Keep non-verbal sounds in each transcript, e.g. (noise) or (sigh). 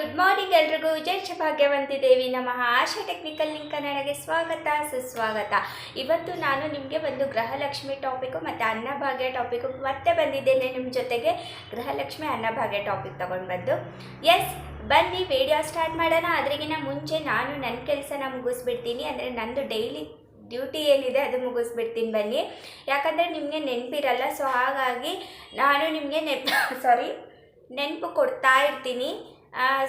Good morning ಎಲ್ರಿಗೂ. ಜಯ ಭಾಗ್ಯವಂತಿ ದೇವಿ ನಮಃ. ಆಶಾ technical link ಕನ್ನಡಗೆ ಸ್ವಾಗತ, ಸುಸ್ವಾಗತ. ಇವತ್ತು ನಾನು ನಿಮಗೆ ಒಂದು ಗೃಹಲಕ್ಷ್ಮಿ ಟಾಪಿಕ್ಕು ಮತ್ತು ಅನ್ನಭಾಗ್ಯ ಟಾಪಿಕ್ಕು ಮತ್ತೆ ಬಂದಿದ್ದೇನೆ ನಿಮ್ಮ ಜೊತೆಗೆ. ಗೃಹಲಕ್ಷ್ಮಿ, ಅನ್ನಭಾಗ್ಯ ಟಾಪಿಕ್ ತೊಗೊಂಡು ಬಂದು ಎಸ್ ಬನ್ನಿ ವಿಡಿಯೋ ಸ್ಟಾರ್ಟ್ ಮಾಡೋಣ. ಅದ್ರಿಗಿನ ಮುಂಚೆ ನಾನು ನನ್ನ ಕೆಲಸನ ಮುಗಿಸ್ಬಿಡ್ತೀನಿ. ಅಂದರೆ ನಂದು ಡೈಲಿ ಡ್ಯೂಟಿ ಏನಿದೆ ಅದು ಮುಗಿಸ್ಬಿಡ್ತೀನಿ ಬನ್ನಿ. ಯಾಕಂದರೆ ನಿಮಗೆ ನೆನಪಿರಲ್ಲ, ಸೊ ಹಾಗಾಗಿ ನಾನು ನಿಮಗೆ ನೆನಪು ಸಾರಿ (coughs) ನೆನಪು ಕೊಡ್ತಾ ಇರ್ತೀನಿ.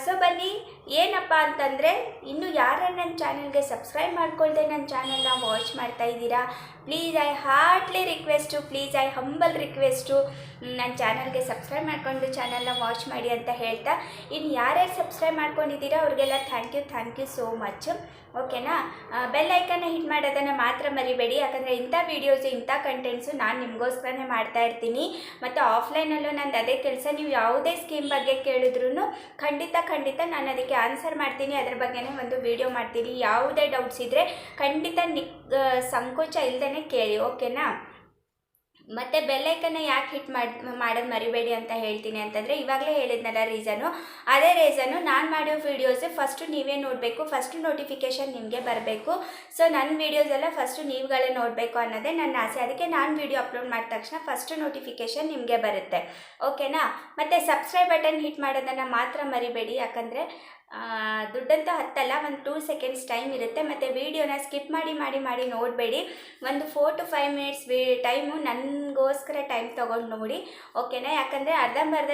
ಸೊ ಬನ್ನಿ ಏನಪ್ಪ ಅಂತಂದರೆ, ಇನ್ನು ಯಾರು ನನ್ನ ಚಾನಲ್ಗೆ ಸಬ್ಸ್ಕ್ರೈಬ್ ಮಾಡ್ಕೊಳ್ದೆ ನನ್ನ ಚಾನಲ್ನ ವಾಚ್ ಮಾಡ್ತಾ ಇದ್ದೀರಾ please I heartly request please I humble request ನನ್ನ ಚಾನಲ್ಗೆ ಸಬ್ಸ್ಕ್ರೈಬ್ ಮಾಡಿಕೊಂಡು ಚಾನಲ್ನ ವಾಚ್ ಮಾಡಿ ಅಂತ ಹೇಳ್ತಾ, ಇನ್ನು ಯಾರ್ಯಾರು ಸಬ್ಸ್ಕ್ರೈಬ್ ಮಾಡ್ಕೊಂಡಿದ್ದೀರಾ, ಅವ್ರಿಗೆಲ್ಲ thank you thank you so much ಓಕೆನಾ ಬೆಲ್ ಐಕನ್ನ ಹಿಟ್ ಮಾಡೋದನ್ನು ಮಾತ್ರ ಮರಿಬೇಡಿ, ಯಾಕಂದರೆ ಇಂಥ ವೀಡಿಯೋಸು ಇಂಥ ಕಂಟೆಂಟ್ಸು ನಾನು ನಿಮಗೋಸ್ಕರನೇ ಮಾಡ್ತಾ ಇರ್ತೀನಿ. ಮತ್ತು ಆಫ್ಲೈನಲ್ಲೂ ನಂದು ಅದೇ ಕೆಲಸ, ನೀವು ಯಾವುದೇ ಸ್ಕೀಮ್ ಬಗ್ಗೆ ಕೇಳಿದ್ರು ಖಂಡಿತ ಖಂಡಿತ ನಾನು ಅದಕ್ಕೆ ಆನ್ಸರ್ ಮಾಡ್ತೀನಿ. ಅದ್ರ ಬಗ್ಗೆನೇ ಒಂದು ವಿಡಿಯೋ ಮಾಡ್ತೀನಿ. ಯಾವುದೇ ಡೌಟ್ಸ್ ಇದ್ದರೆ ಖಂಡಿತ ನಿ ಸಂಕೋಚ ಇಲ್ಲದೇ ಕೇಳಿ ಓಕೆನಾ ಮತ್ತು ಬೆಲ್ಲೈಕನ್ನ ಯಾಕೆ ಹಿಟ್ ಮಾಡಿ, ಮಾಡೋದು ಮರಿಬೇಡಿ ಅಂತ ಹೇಳ್ತೀನಿ ಅಂತಂದರೆ, ಇವಾಗಲೇ ಹೇಳಿದ್ನಲ್ಲ ರೀಸನು ಅದೇ ರೀಸನು ನಾನು ಮಾಡೋ ವೀಡಿಯೋಸು ಫಸ್ಟು ನೀವೇ ನೋಡಬೇಕು ಫಸ್ಟು ನೋಟಿಫಿಕೇಷನ್ ನಿಮಗೆ ಬರಬೇಕು. ಸೊ ನನ್ನ ವೀಡಿಯೋಸ್ ಎಲ್ಲ ಫಸ್ಟು ನೀವುಗಳೇ ನೋಡಬೇಕು ಅನ್ನೋದೇ ನನ್ನ ಆಸೆ. ಅದಕ್ಕೆ ನಾನು ವೀಡಿಯೋ ಅಪ್ಲೋಡ್ ಮಾಡಿದ ತಕ್ಷಣ ಫಸ್ಟು ನೋಟಿಫಿಕೇಷನ್ ನಿಮಗೆ ಬರುತ್ತೆ. ಓಕೆನಾ ಮತ್ತು ಸಬ್ಸ್ಕ್ರೈಬ್ ಬಟನ್ ಹಿಟ್ ಮಾಡೋದನ್ನು ಮಾತ್ರ ಮರಿಬೇಡಿ. ಯಾಕಂದರೆ ದುಡ್ಡಂತೂ ಹತ್ತಲ್ಲ, ಒಂದು ಟೂ ಸೆಕೆಂಡ್ಸ್ ಟೈಮ್ ಇರುತ್ತೆ. ಮತ್ತು ವೀಡಿಯೋನ ಸ್ಕಿಪ್ ಮಾಡಿ ಮಾಡಿ ಮಾಡಿ ನೋಡಬೇಡಿ. ಒಂದು ಫೋರ್ ಟು ಫೈವ್ ಮಿನಿಟ್ಸ್ ವಿ ಟೈಮು ನನಗೋಸ್ಕರ ಟೈಮ್ ತೊಗೊಂಡು ನೋಡಿ ಓಕೆನಾ ಯಾಕಂದರೆ ಅರ್ಧಂಬರ್ಧ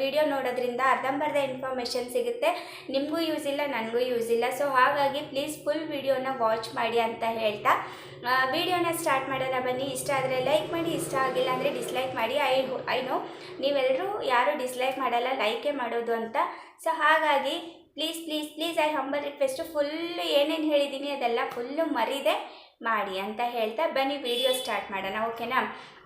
ವೀಡಿಯೋ ನೋಡೋದ್ರಿಂದ ಅರ್ಧಂಬರ್ಧ ಇನ್ಫಾರ್ಮೇಷನ್ ಸಿಗುತ್ತೆ. ನಿಮಗೂ ಯೂಸ್ ಇಲ್ಲ, ನನಗೂ ಯೂಸ್ ಇಲ್ಲ. ಸೊ ಹಾಗಾಗಿ ಪ್ಲೀಸ್ ಫುಲ್ ವೀಡಿಯೋನ ವಾಚ್ ಮಾಡಿ ಅಂತ ಹೇಳ್ತಾ. ವೀಡಿಯೋನ ಸ್ಟಾರ್ಟ್ ಮಾಡೋಣ ಬನ್ನಿ. ಇಷ್ಟ ಆದರೆ ಲೈಕ್ ಮಾಡಿ, ಇಷ್ಟ ಆಗಿಲ್ಲ ಅಂದರೆ ಡಿಸ್ಲೈಕ್ ಮಾಡಿ. ಐ ಐ ನೋ ನೀವೆಲ್ಲರೂ ಯಾರು ಡಿಸ್ಲೈಕ್ ಮಾಡಲ್ಲ ಲೈಕೇ ಮಾಡೋದು ಅಂತ. ಸೊ ಹಾಗಾಗಿ please please please I humble request full ಏನೇನು ಹೇಳಿದ್ದೀನಿ ಅದೆಲ್ಲ ಫುಲ್ಲು ಮರಿದೆ ಮಾಡಿ ಅಂತ ಹೇಳ್ತಾ ಬನ್ನಿ ವಿಡಿಯೋ ಸ್ಟಾರ್ಟ್ ಮಾಡೋಣ ಓಕೆನಾ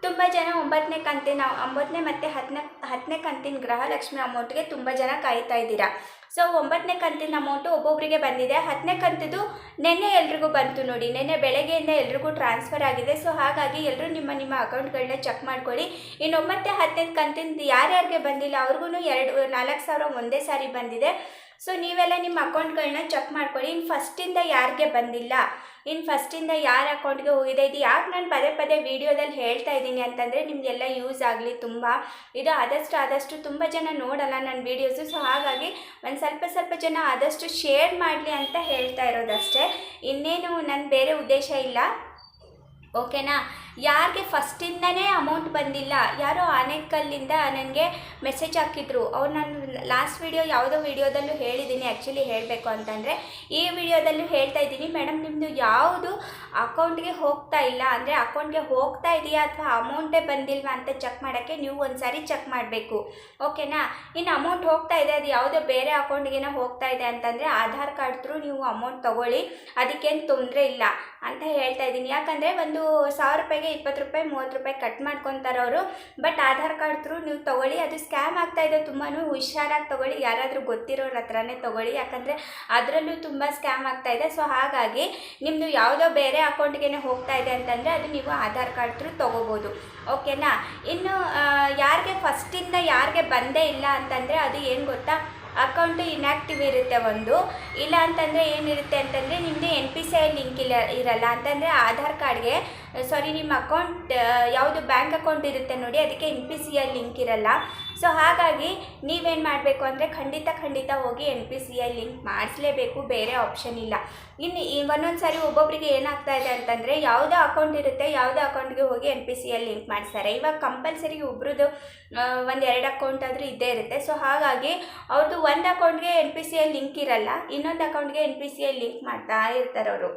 ತುಂಬ ಜನ ಒಂಬತ್ತನೇ ಕಂತಿನ, ಒಂಬತ್ತನೇ ಮತ್ತು ಹತ್ತನೇ ಹತ್ತನೇ ಕಂತಿನ ಗೃಹಲಕ್ಷ್ಮಿ ಅಮೌಂಟ್ಗೆ ತುಂಬ ಜನ ಕಾಯ್ತಾ ಇದ್ದೀರಾ. ಸೊ ಒಂಬತ್ತನೇ ಕಂತಿನ ಅಮೌಂಟು ಒಬ್ಬೊಬ್ಬರಿಗೆ ಬಂದಿದೆ. ಹತ್ತನೇ ಕಂತದ್ದು ನಿನ್ನೆ ಎಲ್ರಿಗೂ ಬಂತು ನೋಡಿ. ನಿನ್ನೆ ಬೆಳಗ್ಗೆಯಿಂದ ಎಲ್ರಿಗೂ ಟ್ರಾನ್ಸ್ಫರ್ ಆಗಿದೆ. ಸೊ ಹಾಗಾಗಿ ಎಲ್ಲರೂ ನಿಮ್ಮ ನಿಮ್ಮ ಅಕೌಂಟ್ಗಳನ್ನ ಚೆಕ್ ಮಾಡ್ಕೊಳ್ಳಿ. ಇನ್ನು ಒಂಬತ್ತನೇ, ಹತ್ತನೇ ಕಂತಿಂದ ಯಾರ್ಯಾರಿಗೆ ಬಂದಿಲ್ಲ ಅವ್ರಿಗೂ ಎರಡು, ನಾಲ್ಕು ಸಾವಿರ ಒಂದೇ ಸಾರಿ ಬಂದಿದೆ. ಸೊ ನೀವೆಲ್ಲ ನಿಮ್ಮ ಅಕೌಂಟ್ಗಳನ್ನ ಚೆಕ್ ಮಾಡ್ಕೊಳ್ಳಿ. ಇನ್ನು ಫಸ್ಟಿಂದ ಯಾರಿಗೆ ಬಂದಿಲ್ಲ? ಇನ್ನು ಫಸ್ಟಿಂದ ಯಾರ ಅಕೌಂಟ್ಗೆ ಹೋಗಿದೆ? ಇದು ಯಾಕೆ ನಾನು ಪದೇ ಪದೇ ವೀಡಿಯೋದಲ್ಲಿ ಹೇಳ್ತಾ ಇದ್ದೀನಿ ಅಂತಂದರೆ ನಿಮಗೆಲ್ಲ ಯೂಸ್ ಆಗಲಿ ತುಂಬ. ಇದು ಆದಷ್ಟು ಆದಷ್ಟು ತುಂಬ ಜನ ನೋಡಲ್ಲ ನನ್ನ ವೀಡಿಯೋಸು. ಸೊ ಹಾಗಾಗಿ ಒಂದು ಸ್ವಲ್ಪ ಸ್ವಲ್ಪ ಜನ ಆದಷ್ಟು ಶೇರ್ ಮಾಡಲಿ ಅಂತ ಹೇಳ್ತಾ ಇರೋದಷ್ಟೇ. ಇನ್ನೇನು ನನ್ನ ಬೇರೆ ಉದ್ದೇಶ ಇಲ್ಲ. ಓಕೆನಾ? ಯಾರಿಗೆ ಫಸ್ಟಿಂದನೇ ಅಮೌಂಟ್ ಬಂದಿಲ್ಲ, ಯಾರೋ ಆನೇಕಲ್ಲಿಂದ ನನಗೆ ಮೆಸೇಜ್ ಹಾಕಿದ್ರು. ಅವ್ರು ನಾನು ಲಾಸ್ಟ್ ವೀಡಿಯೋ ಯಾವುದೋ ವೀಡಿಯೋದಲ್ಲೂ ಹೇಳಿದ್ದೀನಿ ಆ್ಯಕ್ಚುಲಿ ಹೇಳಬೇಕು ಅಂತಂದರೆ. ಈ ವಿಡಿಯೋದಲ್ಲೂ ಹೇಳ್ತಾ ಇದ್ದೀನಿ ಮೇಡಮ್ ನಿಮ್ಮದು ಯಾವುದು ಅಕೌಂಟ್ಗೆ ಹೋಗ್ತಾ ಇಲ್ಲ, ಅಂದರೆ ಅಕೌಂಟ್ಗೆ ಹೋಗ್ತಾ ಇದೆಯಾ ಅಥವಾ ಅಮೌಂಟೇ ಬಂದಿಲ್ವಾ ಅಂತ ಚೆಕ್ ಮಾಡೋಕ್ಕೆ ನೀವು ಒಂದು ಸಾರಿ ಚೆಕ್ ಮಾಡಬೇಕು ಓಕೆನಾ ಇನ್ನು ಅಮೌಂಟ್ ಹೋಗ್ತಾ ಇದೆ, ಅದು ಯಾವುದೋ ಬೇರೆ ಅಕೌಂಟ್ಗೇನೋ ಹೋಗ್ತಾ ಇದೆ ಅಂತಂದರೆ ಆಧಾರ್ ಕಾರ್ಡ್ ಥ್ರೂ ನೀವು ಅಮೌಂಟ್ ತೊಗೊಳ್ಳಿ, ಅದಕ್ಕೇನು ತೊಂದರೆ ಇಲ್ಲ ಅಂತ ಹೇಳ್ತಾ ಇದ್ದೀನಿ. ಯಾಕಂದರೆ ಒಂದು ಸಾವಿರ ರೂಪಾಯಿಗೆ ಇಪ್ಪತ್ತು ರೂಪಾಯಿ, ಮೂವತ್ತು ರೂಪಾಯಿ ಕಟ್ ಮಾಡ್ಕೊತಾರೆ ಅವರು. ಬಟ್ ಆಧಾರ್ ಕಾರ್ಡ್ ಥ್ರೂ ನೀವು ತೊಗೊಳ್ಳಿ, ಅದು ಸ್ಕ್ಯಾಮ್ ಆಗ್ತಾ ಇದೆ ತುಂಬಾ ಹುಷಾರಾಗಿ ತೊಗೊಳ್ಳಿ. ಯಾರಾದರೂ ಗೊತ್ತಿರೋರ ಹತ್ರನೇ ತೊಗೊಳ್ಳಿ, ಯಾಕಂದರೆ ಅದರಲ್ಲೂ ತುಂಬ ಸ್ಕ್ಯಾಮ್ ಆಗ್ತಾ ಇದೆ. ಸೊ ಹಾಗಾಗಿ ನಿಮ್ಮದು ಯಾವುದೋ ಬೇರೆ ಅಕೌಂಟ್ಗೆ ಹೋಗ್ತಾ ಇದೆ ಅಂತಂದರೆ ಅದು ನೀವು ಆಧಾರ್ ಕಾರ್ಡ್ ಥ್ರೂ ತೊಗೋಬೋದು. ಓಕೆನಾ ಇನ್ನು ಯಾರಿಗೆ ಫಸ್ಟಿಂದ ಯಾರಿಗೆ ಬಂದೇ ಇಲ್ಲ ಅಂತಂದರೆ ಅದು ಏನು ಗೊತ್ತಾ? ಅಕೌಂಟು ಇನ್ಯಾಕ್ಟಿವ್ ಇರುತ್ತೆ ಒಂದು. ಇಲ್ಲ ಅಂತಂದರೆ ಏನಿರುತ್ತೆ ಅಂತಂದರೆ ನಿಮ್ಮದು N P C I link ಇಲ್ಲ, ಇರಲ್ಲ. ಅಂತಂದರೆ ಆಧಾರ್ ಕಾರ್ಡ್ಗೆ ಸಾರಿ ನಿಮ್ಮ ಅಕೌಂಟ್ ಯಾವುದು ಬ್ಯಾಂಕ್ ಅಕೌಂಟ್ ಇರುತ್ತೆ ನೋಡಿ, ಅದಕ್ಕೆ N P C I link ಇರಲ್ಲ. ಸೊ ಹಾಗಾಗಿ ನೀವೇನು ಮಾಡಬೇಕು ಅಂದರೆ ಖಂಡಿತ ಖಂಡಿತ ಹೋಗಿ N P C I link ಮಾಡಿಸ್ಲೇಬೇಕು, ಬೇರೆ ಆಪ್ಷನ್ ಇಲ್ಲ. ಇನ್ನು ಒಂದೊಂದು ಸಾರಿ ಒಬ್ಬೊಬ್ಬರಿಗೆ ಏನಾಗ್ತಾ ಇದೆ ಅಂತಂದರೆ ಯಾವುದೇ ಅಕೌಂಟ್ ಇರುತ್ತೆ, ಯಾವುದೇ ಅಕೌಂಟ್ಗೆ ಹೋಗಿ N P C I link ಮಾಡಿಸ್ತಾರೆ. ಇವಾಗ ಕಂಪಲ್ಸರಿ ಒಬ್ರದ್ದು ಒಂದು ಎರಡು ಅಕೌಂಟ್ ಆದರೂ ಇದ್ದೇ ಇರುತ್ತೆ. ಸೊ ಹಾಗಾಗಿ ಅವ್ರದ್ದು ಒಂದು ಅಕೌಂಟ್ಗೆ N P C I link ಇರಲ್ಲ, ಇನ್ನೊಂದು ಅಕೌಂಟ್ಗೆ N P C I link ಮಾಡ್ತಾ ಇರ್ತಾರೆ ಅವರು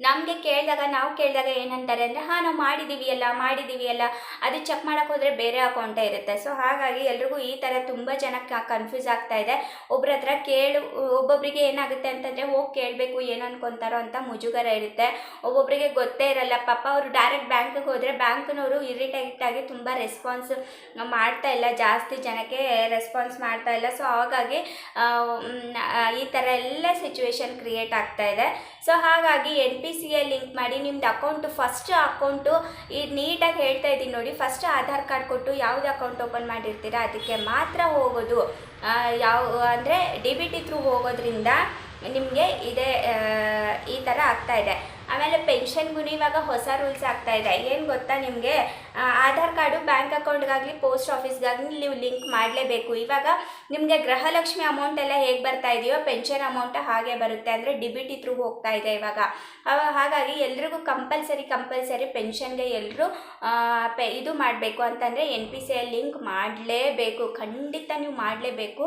ನಮಗೆ ಕೇಳಿದಾಗ, ನಾವು ಕೇಳಿದಾಗ ಏನಂತಾರೆ ಅಂದರೆ, ಹಾಂ, ನಾವು ಮಾಡಿದ್ದೀವಿ ಅಲ್ಲ ಮಾಡಿದ್ದೀವಿ ಅಲ್ಲ ಅದು ಚೆಕ್ ಮಾಡೋಕ್ಕೆ ಹೋದರೆ ಬೇರೆ ಅಕೌಂಟೇ ಇರುತ್ತೆ. ಸೊ ಹಾಗಾಗಿ ಎಲ್ರಿಗೂ ಈ ಥರ ತುಂಬ ಜನಕ್ಕೆ ಕನ್ಫ್ಯೂಸ್ ಆಗ್ತಾ ಇದೆ. ಒಬ್ಬರ ಹತ್ರ ಕೇಳು ಒಬ್ಬೊಬ್ಬರಿಗೆ ಏನಾಗುತ್ತೆ ಅಂತಂದರೆ, ಹೋಗಿ ಕೇಳಬೇಕು ಏನು ಅನ್ಕೊತಾರೋ ಅಂತ ಮುಜುಗರ ಇರುತ್ತೆ. ಒಬ್ಬೊಬ್ಬರಿಗೆ ಗೊತ್ತೇ ಇರಲ್ಲ. ಪಾಪ ಅವರು ಡೈರೆಕ್ಟ್ ಬ್ಯಾಂಕಿಗೆ ಹೋದರೆ ಬ್ಯಾಂಕ್ನವರು ಇರಿಟೇಟ್ ಆಗಿ ತುಂಬ ರೆಸ್ಪಾನ್ಸ್ ಮಾಡ್ತಾ ಇಲ್ಲ. ಜಾಸ್ತಿ ಜನಕ್ಕೆ ರೆಸ್ಪಾನ್ಸ್ ಮಾಡ್ತಾ ಇಲ್ಲ. ಸೊ ಹಾಗಾಗಿ ಈ ಥರ ಎಲ್ಲ ಸಿಚುವೇಶನ್ ಕ್ರಿಯೇಟ್ ಆಗ್ತಾ ಇದೆ. ಸೊ ಹಾಗಾಗಿ N P C A link ಮಾಡಿ ನಿಮ್ದು ಅಕೌಂಟು ಫಸ್ಟ್ ಅಕೌಂಟು ಈ ನೀಟಾಗಿ ಹೇಳ್ತಾ ಇದ್ದೀನಿ ನೋಡಿ. ಫಸ್ಟ್ ಆಧಾರ್ ಕಾರ್ಡ್ ಕೊಟ್ಟು ಯಾವುದು ಅಕೌಂಟ್ ಓಪನ್ ಮಾಡಿರ್ತೀರಾ, ಅದಕ್ಕೆ ಮಾತ್ರ ಹೋಗೋದು. ಯಾವ, ಅಂದರೆ ಡಿ ಬಿ ಟಿ ಥ್ರೂ ಹೋಗೋದ್ರಿಂದ ನಿಮಗೆ ಇದೇ ಈ ಥರ ಆಗ್ತಾ ಇದೆ. ಆಮೇಲೆ ಪೆನ್ಷನ್ಗೂ ಇವಾಗ ಹೊಸ ರೂಲ್ಸ್ ಆಗ್ತಾ ಇದೆ. ಏನು ಗೊತ್ತಾ ನಿಮಗೆ? ಆಧಾರ್ ಕಾರ್ಡು ಬ್ಯಾಂಕ್ ಅಕೌಂಟ್ಗಾಗಲಿ, ಪೋಸ್ಟ್ ಆಫೀಸ್ಗಾಗಲಿ ನೀವು ಲಿಂಕ್ ಮಾಡಲೇಬೇಕು. ಇವಾಗ ನಿಮಗೆ ಗೃಹಲಕ್ಷ್ಮಿ ಅಮೌಂಟ್ ಎಲ್ಲ ಹೇಗೆ ಬರ್ತಾ ಇದೆಯೋ, ಪೆನ್ಷನ್ ಅಮೌಂಟ್ ಹಾಗೆ ಬರುತ್ತೆ. ಅಂದರೆ ಡಿ ಬಿ ಟಿ ಥ್ರೂ ಹೋಗ್ತಾ ಇದೆ ಇವಾಗ. ಹಾಗಾಗಿ ಎಲ್ರಿಗೂ ಕಂಪಲ್ಸರಿ ಕಂಪಲ್ಸರಿ ಪೆನ್ಷನ್ಗೆ ಎಲ್ಲರೂ ಪೆ, ಇದು ಮಾಡಬೇಕು. ಅಂತಂದರೆ ಎನ್ ಪಿ ಸಿ ಲಿಂಕ್ ಮಾಡಲೇಬೇಕು. ಖಂಡಿತ ನೀವು ಮಾಡಲೇಬೇಕು.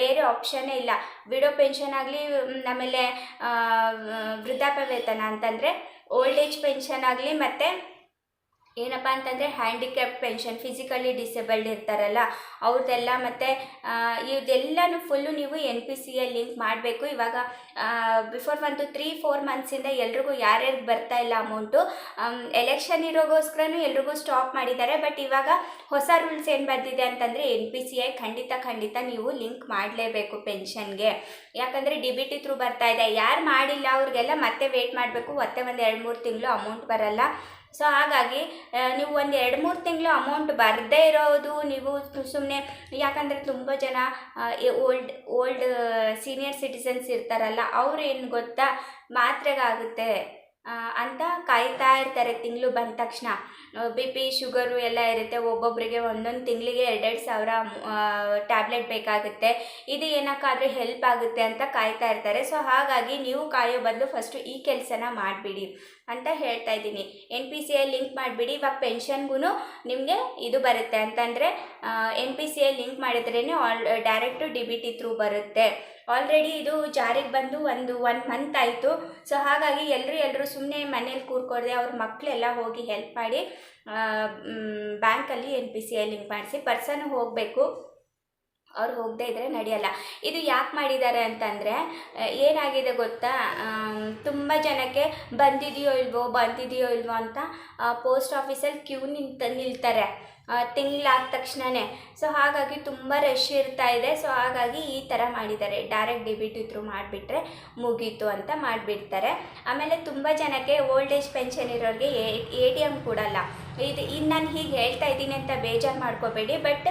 ಬೇರೆ ಆಪ್ಷನ್ನೇ ಇಲ್ಲ. ವಿಡೋ ಪೆನ್ಷನ್ ಆಗಲಿ ಆಮೇಲೆ ವೃದ್ಧಾಪ್ಯ ವೇತನ ಅಂತಂದರೆ ಓಲ್ಡ್ ಏಜ್ ಪೆನ್ಷನ್ ಆಗಲಿ ಮತ್ತು ಏನಪ್ಪ ಅಂತಂದರೆ ಹ್ಯಾಂಡಿಕ್ಯಾಪ್ ಪೆನ್ಷನ್ ಫಿಸಿಕಲಿ ಡಿಸೇಬಲ್ಡ್ ಇರ್ತಾರಲ್ಲ, ಅವ್ರದ್ದೆಲ್ಲ ಮತ್ತು ಇದೆಲ್ಲನೂ ಫುಲ್ಲು ನೀವು ಎನ್ ಪಿ ಸಿ ಲಿಂಕ್ ಮಾಡಬೇಕು. ಇವಾಗ ಬಿಫೋರ್ ಒಂದು ತ್ರೀ ಫೋರ್ ಮಂತ್ಸಿಂದ ಎಲ್ರಿಗೂ ಯಾರ್ಯಾರಿಗೆ ಬರ್ತಾ ಇಲ್ಲ ಅಮೌಂಟು ಎಲೆಕ್ಷನ್ ಇರೋಗೋಸ್ಕರನೂ ಎಲ್ರಿಗೂ ಸ್ಟಾಪ್ ಮಾಡಿದ್ದಾರೆ. ಬಟ್ ಇವಾಗ ಹೊಸ ರೂಲ್ಸ್ ಏನು ಬಂದಿದೆ ಅಂತಂದರೆ ಎನ್ ಪಿ ಸಿ ಐ ಖಂಡಿತ ಖಂಡಿತ ನೀವು ಲಿಂಕ್ ಮಾಡಲೇಬೇಕು ಪೆನ್ಷನ್ಗೆ ಯಾಕಂದರೆ ಡಿ ಬಿ ಟಿ ಥ್ರೂ ಬರ್ತಾ ಇದೆ. ಯಾರು ಮಾಡಿಲ್ಲ ಅವ್ರಿಗೆಲ್ಲ ಮತ್ತೆ ವೇಟ್ ಮಾಡಬೇಕು. ಮತ್ತೆ ಒಂದು ಎರಡು ಮೂರು ತಿಂಗಳು ಅಮೌಂಟ್ ಬರಲ್ಲ. ಸೊ ಹಾಗಾಗಿ ನೀವು ಒಂದು ಎರಡು ಮೂರು ತಿಂಗಳು ಅಮೌಂಟ್ ಬರದೇ ಇರೋದು, ನೀವು ಸುಮ್ಮನೆ ಯಾಕಂದರೆ ತುಂಬ ಜನ ಓಲ್ಡ್ ಓಲ್ಡ್ ಸೀನಿಯರ್ ಸಿಟಿಸನ್ಸ್ ಇರ್ತಾರಲ್ಲ, ಅವ್ರು ಏನು ಗೊತ್ತಾ? ಮಾತ್ರೆಗಾಗುತ್ತೆ. ಅಂತ ಕಾಯ್ತಾ ಇರ್ತಾರೆ ತಿಂಗಳು ಬಂದ ತಕ್ಷಣ. ಬಿ ಪಿ, ಶುಗರು ಎಲ್ಲ ಇರುತ್ತೆ ಒಬ್ಬೊಬ್ಬರಿಗೆ ಒಂದೊಂದು ತಿಂಗಳಿಗೆ ಎರಡೆರಡು ಸಾವಿರ ಟ್ಯಾಬ್ಲೆಟ್ ಬೇಕಾಗುತ್ತೆ. ಇದು ಏನಕ್ಕಾದರೂ ಹೆಲ್ಪ್ ಆಗುತ್ತೆ ಅಂತ ಕಾಯ್ತಾ ಇರ್ತಾರೆ. ಸೊ, ಹಾಗಾಗಿ ನೀವು ಕಾಯೋ ಬದಲು ಫಸ್ಟು ಈ ಕೆಲಸನ ಮಾಡಿಬಿಡಿ ಅಂತ ಹೇಳ್ತಾ ಇದ್ದೀನಿ. N P C I link ಮಾಡಿಬಿಡಿ. ಇವಾಗ ಪೆನ್ಷನ್ಗೂ ನಿಮಗೆ ಇದು ಬರುತ್ತೆ. ಅಂತಂದರೆ N P C I link ಮಾಡಿದ್ರೇ all, direct D B T through ಬರುತ್ತೆ. ಆಲ್ರೆಡಿ ಇದು ಜಾರಿಗೆ ಬಂದು ಒಂದು ಒನ್ ಮಂತ್ ಆಯಿತು. ಸೊ ಹಾಗಾಗಿ ಎಲ್ಲರೂ ಎಲ್ಲರೂ ಸುಮ್ಮನೆ ಮನೇಲಿ ಕೂರ್ಕೊಡ್ದೆ ಅವ್ರ ಮಕ್ಕಳೆಲ್ಲ ಹೋಗಿ ಹೆಲ್ಪ್ ಮಾಡಿ ಬ್ಯಾಂಕಲ್ಲಿ N P C I link ಮಾಡಿಸಿ, ಪರ್ಸನ್ ಹೋಗಬೇಕು. ಅವ್ರು ಹೋಗದೇ ಇದ್ದರೆ ನಡೆಯಲ್ಲ. ಇದು ಯಾಕೆ ಮಾಡಿದ್ದಾರೆ ಅಂತಂದರೆ ಏನಾಗಿದೆ ಗೊತ್ತಾ? ತುಂಬ ಜನಕ್ಕೆ ಬಂದಿದೆಯೋ ಇಲ್ವೋ ಬಂದಿದೆಯೋ ಇಲ್ವೋ ಅಂತ ಪೋಸ್ಟ್ ಆಫೀಸಲ್ಲಿ ಕ್ಯೂ ನಿಂತ, ನಿಲ್ತಾರೆ. ತಿಂಗಳಾದ ತಕ್ಷಣವೇ ಸೊ, ಹಾಗಾಗಿ ತುಂಬ ರಶ್ ಇರ್ತಾ ಇದೆ. ಸೊ, ಹಾಗಾಗಿ ಈ ಥರ ಮಾಡಿದ್ದಾರೆ. ಡೈರೆಕ್ಟ್ ಡೆಬಿಟ್ ಇದ್ರು ಮಾಡಿಬಿಟ್ರೆ ಮುಗೀತು ಅಂತ ಮಾಡಿಬಿಡ್ತಾರೆ. ಆಮೇಲೆ ತುಂಬ ಜನಕ್ಕೆ ಓಲ್ಡ್ ಏಜ್ ಪೆನ್ಷನ್ ಇರೋರಿಗೆ ಎ ಟಿ ಎಂ ಕೊಡಲ್ಲ. ಇದು ಇನ್ನು ನಾನು ಹೀಗೆ ಹೇಳ್ತಾ ಇದ್ದೀನಿ ಅಂತ ಬೇಜಾರು ಮಾಡ್ಕೋಬೇಡಿ ಬಟ್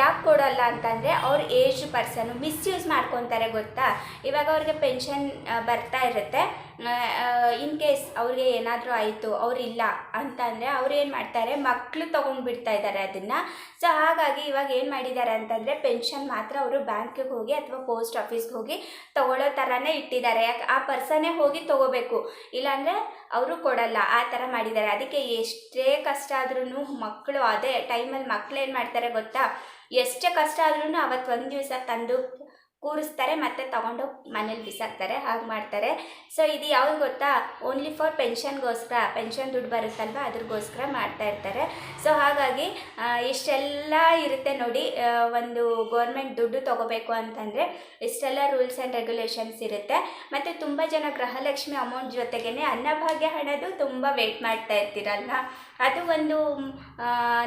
ಯಾಕೆ ಕೊಡೋಲ್ಲ ಅಂತಂದರೆ ಅವ್ರ ಏಜ್ ಪರ್ಸನು ಮಿಸ್ಯೂಸ್ ಮಾಡ್ಕೊತಾರೆ ಗೊತ್ತಾ? ಇವಾಗ ಅವ್ರಿಗೆ ಪೆನ್ಷನ್ ಬರ್ತಾ ಇರುತ್ತೆ. ಇನ್ ಕೇಸ್ ಅವ್ರಿಗೆ ಏನಾದರೂ ಆಯಿತು ಅವರಿಲ್ಲ ಅಂತಂದರೆ ಅವ್ರು ಏನು ಮಾಡ್ತಾರೆ ಮಕ್ಕಳು ತೊಗೊಂಡ್ಬಿಡ್ತಾ ಇದ್ದಾರೆ ಅದನ್ನು ಸೊ ಹಾಗಾಗಿ ಇವಾಗ ಏನು ಮಾಡಿದ್ದಾರೆ ಅಂತಂದರೆ ಪೆನ್ಷನ್ ಮಾತ್ರ ಅವರು ಬ್ಯಾಂಕಿಗೆ ಹೋಗಿ ಅಥವಾ ಪೋಸ್ಟ್ ಆಫೀಸ್ಗೆ ಹೋಗಿ ತೊಗೊಳ್ಳೋ ಥರನೇ ಇಟ್ಟಿದ್ದಾರೆ ಯಾಕೆ, ಆ ಪರ್ಸನ್ನೇ ಹೋಗಿ ತೊಗೋಬೇಕು. ಇಲ್ಲಾಂದರೆ ಅವರು ಕೊಡಲ್ಲ, ಆ ಥರ ಮಾಡಿದ್ದಾರೆ ಅದಕ್ಕೆ ಎಷ್ಟೇ ಕಷ್ಟ ಆದ್ರೂ ಮಕ್ಕಳು ಅದೇ ಟೈಮಲ್ಲಿ ಮಕ್ಕಳು ಏನು ಮಾಡ್ತಾರೆ ಗೊತ್ತಾ? ಎಷ್ಟೇ ಕಷ್ಟ ಆದ್ರೂ ಅವತ್ತು ಒಂದು ದಿವಸ ತಂದು ಕೂರಿಸ್ತಾರೆ, ಮತ್ತೆ ತಗೊಂಡು ಮನೇಲಿ ಬಿಸಾಕ್ತಾರೆ, ಹಾಗೆ ಮಾಡ್ತಾರೆ. ಸೊ ಇದು ಯಾವ್ದು ಗೊತ್ತಾ? ಓನ್ಲಿ ಫಾರ್ ಪೆನ್ಷನ್ಗೋಸ್ಕರ ಪೆನ್ಷನ್ ದುಡ್ಡು ಬರುತ್ತಲ್ವ? ಅದ್ರಗೋಸ್ಕರ ಮಾಡ್ತಾ ಇರ್ತಾರೆ. ಸೊ ಹಾಗಾಗಿ ಇಷ್ಟೆಲ್ಲ ಇರುತ್ತೆ ನೋಡಿ ಒಂದು ಗೌರ್ಮೆಂಟ್ ದುಡ್ಡು ತೊಗೋಬೇಕು ಅಂತಂದರೆ ಇಷ್ಟೆಲ್ಲ ರೂಲ್ಸ್ ಆ್ಯಂಡ್ ರೆಗ್ಯುಲೇಷನ್ಸ್ ಇರುತ್ತೆ. ಮತ್ತು ತುಂಬ ಜನ ಗೃಹಲಕ್ಷ್ಮಿ ಅಮೌಂಟ್ ಜೊತೆಗೇ ಅನ್ನಭಾಗ್ಯ ಹಣದು ತುಂಬ ವೆಯ್ಟ್ ಮಾಡ್ತಾ ಇರ್ತೀರಲ್ವ? ಅದು ಒಂದು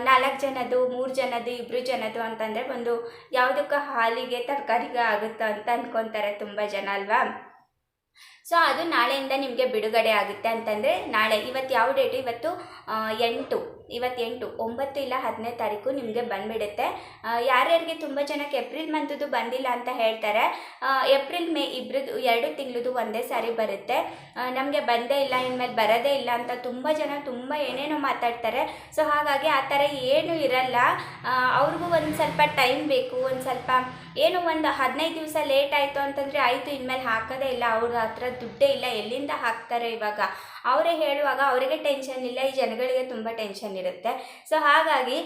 ನಾಲ್ಕು ಜನದ್ದು ಮೂರು ಜನದ್ದು ಇಬ್ಬರು ಜನದ್ದು ಅಂತಂದರೆ ಒಂದು ಯಾವುದಕ್ಕೂ ಹಾಲಿಗೆ, ತರಕಾರಿಗೆ ಆಗುತ್ತೋ ಅಂತ ಅಂದ್ಕೊತಾರೆ ತುಂಬ ಜನ ಅಲ್ವಾ? ಸೊ ಅದು ನಾಳೆಯಿಂದ ನಿಮಗೆ ಬಿಡುಗಡೆ ಆಗುತ್ತೆ ಅಂತಂದರೆ ನಾಳೆ, ಇವತ್ತು ಯಾವ ಡೇಟು ಇವತ್ತು ಎಂಟು ಇವತ್ತು ಎಂಟು ಒಂಬತ್ತು ಇಲ್ಲ ಹತ್ತನೇ ತಾರೀಕು ನಿಮಗೆ ಬಂದುಬಿಡುತ್ತೆ. ಯಾರ್ಯಾರಿಗೆ ತುಂಬ ಜನಕ್ಕೆ ಏಪ್ರಿಲ್ ಮಂತದ್ದು ಬಂದಿಲ್ಲ ಅಂತ ಹೇಳ್ತಾರೆ ಏಪ್ರಿಲ್, ಮೇ ಇಬ್ಬರದ್ದು ಎರಡು ತಿಂಗಳದು ಒಂದೇ ಸಾರಿ ಬರುತ್ತೆ. ನಮಗೆ ಬಂದೇ ಇಲ್ಲ, ಇನ್ಮೇಲೆ ಬರೋದೇ ಇಲ್ಲ ಅಂತ ತುಂಬ ಜನ ತುಂಬ ಏನೇನೋ ಮಾತಾಡ್ತಾರೆ. ಸೊ ಹಾಗಾಗಿ ಆ ಥರ ಏನೂ ಇರಲ್ಲ. ಅವ್ರಿಗೂ ಒಂದು ಸ್ವಲ್ಪ ಟೈಮ್ ಬೇಕು, ಒಂದು ಸ್ವಲ್ಪ ಏನು ಒಂದು ಹದಿನೈದು ದಿವಸ ಲೇಟ್ ಆಯಿತು ಅಂತಂದರೆ ಆಯಿತು, ಇನ್ಮೇಲೆ ಹಾಕೋದೇ ಇಲ್ಲ. ಅವ್ರ ಹತ್ರ ದುಡ್ಡೇ ಇಲ್ಲ. ಎಲ್ಲಿಂದ ಹಾಕ್ತಾರೆ ಇವಾಗ? ಅವರೇ ಹೇಳುವಾಗ ಅವರಿಗೆ ಟೆನ್ಷನ್ ಇಲ್ಲ. ಈ ಜನಗಳಿಗೆ ತುಂಬ ಟೆನ್ಷನ್ ಇರುತ್ತೆ. ಸೊ ಹಾಗಾಗಿ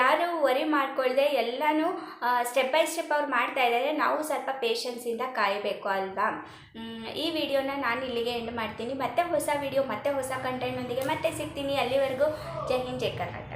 ಯಾರು ವರಿ ಮಾಡ್ಕೊಳ್ಳದೆ ಎಲ್ಲನೂ ಸ್ಟೆಪ್ ಬೈ ಸ್ಟೆಪ್ ಅವ್ರು ಮಾಡ್ತಾ ಇದ್ದಾರೆ. ನಾವು ಸ್ವಲ್ಪ ಪೇಷನ್ಸಿಂದ ಕಾಯಬೇಕು ಅಲ್ವಾ? ಈ ವಿಡಿಯೋನ ನಾನು ಇಲ್ಲಿಗೆ ಎಂಡ್ ಮಾಡ್ತೀನಿ. ಮತ್ತೆ ಹೊಸ ವಿಡಿಯೋ ಮತ್ತೆ ಹೊಸ ಕಂಟೆಂಟ್ನೊಂದಿಗೆ ಮತ್ತೆ ಸಿಗ್ತೀನಿ. ಅಲ್ಲಿವರೆಗೂ ಜೈ ಹಿಂದ್, ಜೈ ಕರ್ನಾಟಕ.